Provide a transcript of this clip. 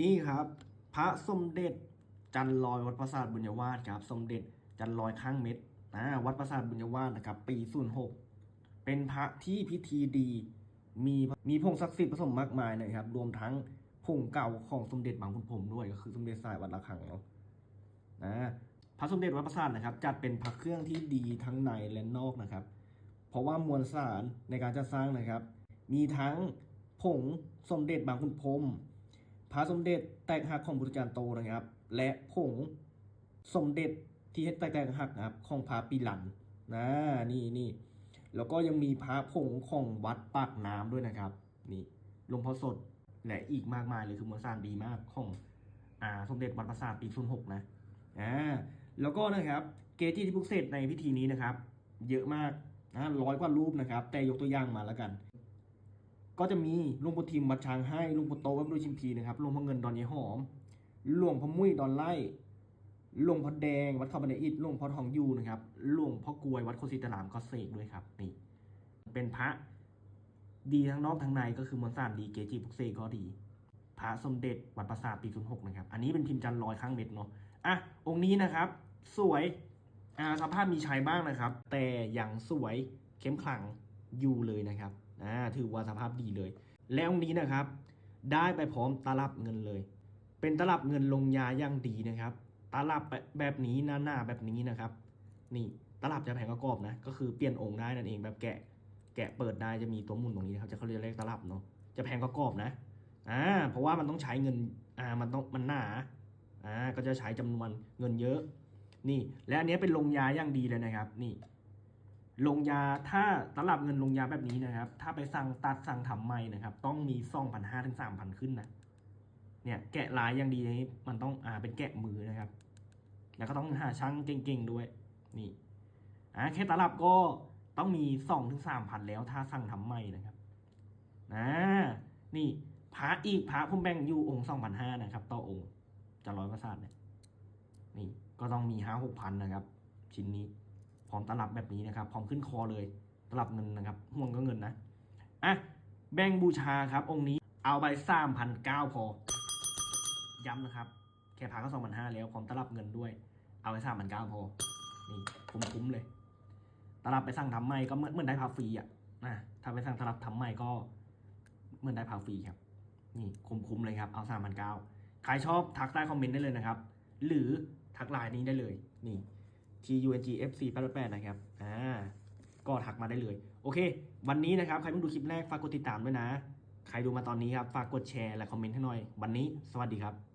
นี่ครับ พระสมเด็จจันลอยวัดปราสาทบุญยวาสครับ สมเด็จจันลอยข้างเม็ดนะวัดปราสาทบุญยวาสนะครับ ปี06เป็นพระที่พิธีดีมีมีพงศักดิ์สิทธิ์ผสมมากมายนะครับ รวมทั้งพงเก่าของสมเด็จบางขุนพรมด้วยก็คือสมเด็จสายวัดระฆังเนาะนะพระสมเด็จวัดปราสาทนะครับ จัดเป็นพระเครื่องที่ดีทั้งในและนอกนะครับ เพราะว่ามวลสารในการจัดสร้างนะครับ มีทั้งผงสมเด็จบางขุนพรม พระสมเด็จแตกหักของพุทธจารย์โตนะครับ และผงสมเด็จที่แตกแตกหักนะครับ ของพระปีหลันนะนี่นี่แล้วก็ยังมีพระผงของวัดปากน้ำด้วยนะครับ นี่หลวงพ่อสดและอีกมากมายเลยคือมวลสารดีมากของอ่าสมเด็จวัดประสาทปีศูนย์หกนะอ่าแล้วก็นะครับ เกจิที่ปลุกเสกในพิธีนี้นะครับ เยอะมากนะร้อยกว่ารูปนะครับ แต่ยกตัวอย่างมาแล้วกัน ก็จะมีหลวงปู่ทิมวัดช้างให้หลวงปู่โตวัดบรุชิมพีนะครับหลวงพ่อเงินดอนยายหอมหลวงพ่อมุ้ยดอนไล่หลวงพ่อแดงวัดเขาบันไดอิฐหลวงพ่อทองยูนะครับหลวงพ่อกลวยวัดโคสิตารามก็เสกด้วยครับนี่เป็นพระดีทั้งนอกทั้งในก็คือมวลสารดีเกจิปลุกเสกก็ดี พระสมเด็จวัดประสาทปีศูนย์หกนะครับ อันนี้เป็นพิมพ์จันทร์ลอยข้างเม็ดเนาะอะองค์นี้นะครับ สวยอ่าสภาพมีใชัยบ้างนะครับ แต่ยังสวยเข้มขลัง อยู่เลยนะครับอ่าถือว่าสภาพดีเลย แล้วองค์นี้นะครับ ได้ไปพร้อมตลับเงินเลย เป็นตลับเงินลงยาอย่างดีนะครับตลับแบบนี้หน้าๆแบบนี้นะครับ นี่ตลับจะแผงประกอบนะ ก็คือเปลี่ยนองค์ได้นั่นเองแบบแกะ แกะเปิดได้จะมีตัวมุนตรงนี้นะครับ จะเขาเรียกเลขตลับเนาะจะแพงประกอบนะอ่าเพราะว่ามันต้องใช้เงินอ่ามันต้องมันหนาอ่าก็จะใช้จำนวนเงินเยอะ นี่ และอันนี้เป็นลงยาอย่างดีเลยนะครับ นี่ ลงยาถ้าตลับเงินลงยาแบบนี้นะครับ ถ้าไปสั่งตัดสั่งทำใหม่นะครับ ต้องมีสองพันห้าถึงสามพันขึ้นนะเนี่ยแกะลายอย่างดีนี้มันต้องอ่าเป็นแกะมือนะครับ แล้วก็ต้องหาช่างเก่งๆด้วยนี่อ่าแค่ตลับก็ต้องมีสองถึงสามพันแล้ว ถ้าสั่งทำใหม่นะครับอ่านี่พระอีกพระผมแบ่งอยู่องค์สองพันห้านะครับ ต่อองค์จะร้อยประสาทเนี่ยนี่ก็ต้องมีห้าหกพันนะครับ ชิ้นนี้ พร้อมตลับแบบนี้นะครับ พร้อมขึ้นคอเลย ตลับเงินนะครับห่วงก็เงินนะอะแบ่งบูชาครับ องค์นี้เอาไปสามพันเก้าพอ ย้ำนะครับ แค่พาก็สองพันห้าแล้วพร้อมตลับเงินด้วย เอาไปสามพันเก้าพอ นี่คุ้มๆเลย ตลับไปสั่งทำใหม่ก็เหมือนได้พาฟรีอะนะถ้าไปสั่งตลับทำใหม่ก็เหมือนได้พาฟรีครับ นี่คุ้มๆเลยครับ เอาสามพันเก้าใครชอบทักใต้คอมเมนต์ได้เลยนะครับ หรือทักไลน์นี้ได้เลย นี่ t u n g f c 8 8นะครับ อ่า ก็ทักมาได้เลย โอเค วันนี้นะครับ ใครเพิ่งดูคลิปแรก ฝากกดติดตามด้วยนะ ใครดูมาตอนนี้ครับ ฝากกดแชร์และคอมเมนต์ให้หน่อย วันนี้ สวัสดีครับ